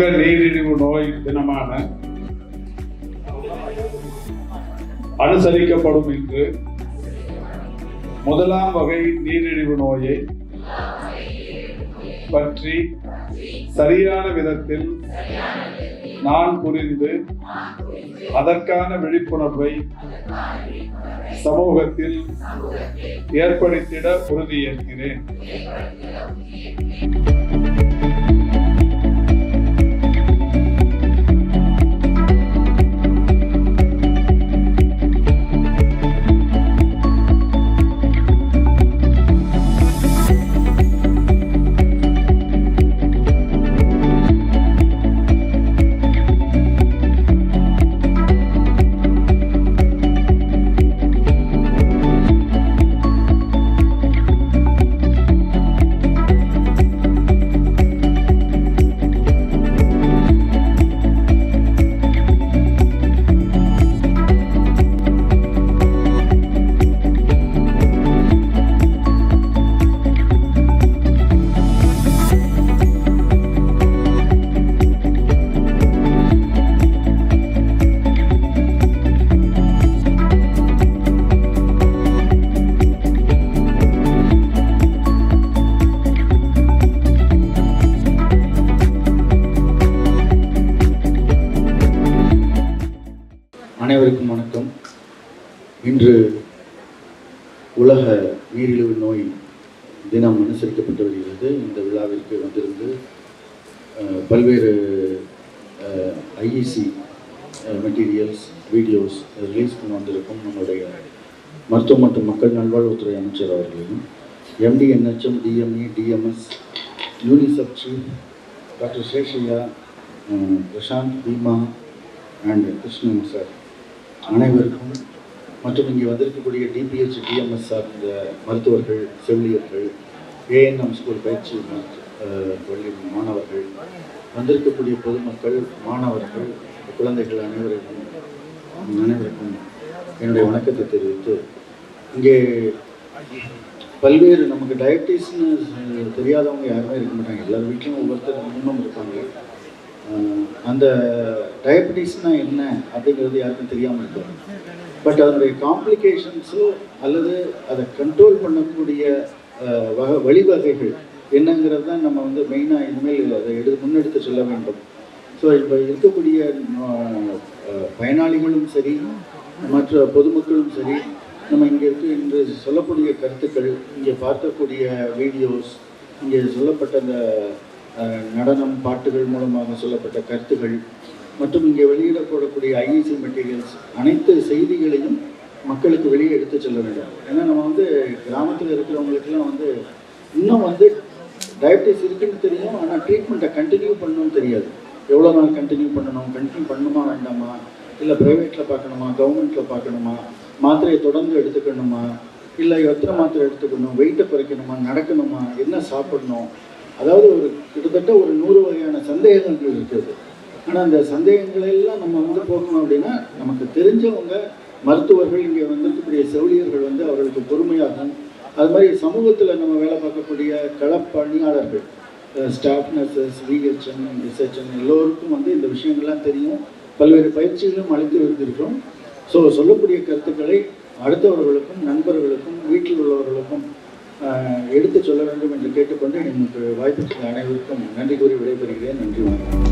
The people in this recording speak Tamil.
உலக நீரிழிவு நோய் தினமான அனுசரிக்கப்படும் இன்று முதலாம் வகை நீரிழிவு நோயை பற்றி சரியான விதத்தில் நான் புரிந்து அதற்கான விழிப்புணர்வை சமூகத்தில் ஏற்படுத்திட உறுதியேற்கிறேன் அனைவருக்கும் வணக்கம். இன்று உலக நீரிழிவு நோய் தினம் அனுசரிக்கப்பட்டு வருகிறது இந்த விழாவிற்கு வந்திருந்து பல்வேறு ஐஇசி மெட்டீரியல்ஸ் வீடியோஸ் ரிலீஸ் பண்ண வந்திருக்கும் நம்முடைய மருத்துவ மற்றும் மக்கள் நல்வாழ்வுத்துறை அமைச்சர் அவர்களையும் MDNHM DME DMS UNICEF chief doctor Seshaiah Prashanth Bheema and Krishnan sir. அனைவருக்கும் மற்றும் இங்கே வந்திருக்கக்கூடிய டிபிஹெச் டிஎம்எஸ் சார்ந்த மருத்துவர்கள் செவிலியர்கள் ஏஎன்எம் ஸ்கூல் பயிற்சி பள்ளி மாணவர்கள் வந்திருக்கக்கூடிய பொதுமக்கள் மாணவர்கள் குழந்தைகள் அனைவருக்கும் அனைவருக்கும் என்னுடைய வணக்கத்தை தெரிவித்து இங்கே பல்வேறு நமக்கு டயபிட்டிஸ்னு தெரியாதவங்க யாருமே இருக்க மாட்டாங்க. எல்லார் வீட்லேயும் ஒவ்வொருத்தர் இன்னும் இருப்பாங்க. அந்த டயபெட்டிஸ்னால் என்ன அப்படிங்கிறது யாருக்கும் தெரியாமல் இருக்கும் பட் அதனுடைய காம்ப்ளிகேஷன்ஸோ அல்லது அதை கண்ட்ரோல் பண்ணக்கூடிய வக வழிவகைகள் என்னங்கிறது தான் நம்ம வந்து மெயினாக இனிமேல் அதை எடு முன்னெடுத்து சொல்ல வேண்டும். ஸோ இப்போ இருக்கக்கூடிய பயனாளிகளும் சரி மற்ற பொதுமக்களும் சரி நம்ம இங்கே இருக்க இன்று சொல்லக்கூடிய கருத்துக்கள் இங்கே பார்க்கக்கூடிய வீடியோஸ் இங்கே சொல்லப்பட்ட அந்த நடனம் பாட்டுகள் மூலமாக சொல்லப்பட்ட கருத்துகள் மற்றும் இங்கே வெளியிடப்படக்கூடிய ஐஇசி மெட்டீரியல்ஸ் அனைத்து செய்திகளையும் மக்களுக்கு வெளியே எடுத்து செல்ல வேண்டும். ஏன்னா நம்ம வந்து கிராமத்தில் இருக்கிறவங்களுக்குலாம் வந்து இன்னும் வந்து டயபிட்டிஸ் இருக்குன்னு தெரியும் ஆனால் ட்ரீட்மெண்ட்டை கண்டினியூ பண்ணணும்னு தெரியாது. எவ்வளோ நாள் கண்டினியூ பண்ணணும்? கண்டினியூ பண்ணணுமா வேண்டாமா? இல்லை ப்ரைவேட்டில் பார்க்கணுமா? கவர்மெண்ட்டில் பார்க்கணுமா? மாத்திரையை தொடர்ந்து எடுத்துக்கணுமா? இல்லை எத்தனை மாத்திரை எடுத்துக்கணும்? வெயிட்டை குறைக்கணுமா? நடக்கணுமா? என்ன சாப்பிடணும்? அதாவது ஒரு கிட்டத்தட்ட ஒரு நூறு வகையான சந்தேகங்கள் இருக்குது. ஆனால் அந்த சந்தேகங்களை எல்லாம் நம்ம வந்து போகணும் அப்படின்னா நமக்கு தெரிஞ்சவங்க மருத்துவர்கள் இங்கே வந்திருக்கக்கூடிய செவிலியர்கள் வந்து அவர்களுக்கு பொறுமையாக அது மாதிரி சமூகத்தில் நம்ம வேலை பார்க்கக்கூடிய களப்பணியாளர்கள் ஸ்டாஃப் நர்சஸ் விஹெச்என் ரிசர்ச்என் எல்லோருக்கும் வந்து இந்த விஷயங்கள்லாம் தெரியும். பல்வேறு பயிற்சிகளும் அளித்து வந்திருக்கிறோம். ஸோ சொல்லக்கூடிய கருத்துக்களை அடுத்தவர்களுக்கும் நண்பர்களுக்கும் வீட்டில் உள்ளவர்களுக்கும் எடுத்து எடுத்துச் சொல்ல வேண்டும் என்று கேட்டுக்கொண்டு எனக்கு வாய்ப்பு அனைவருக்கும் நன்றி கூறி விடைபெறுகிறேன். நன்றி வணக்கம்.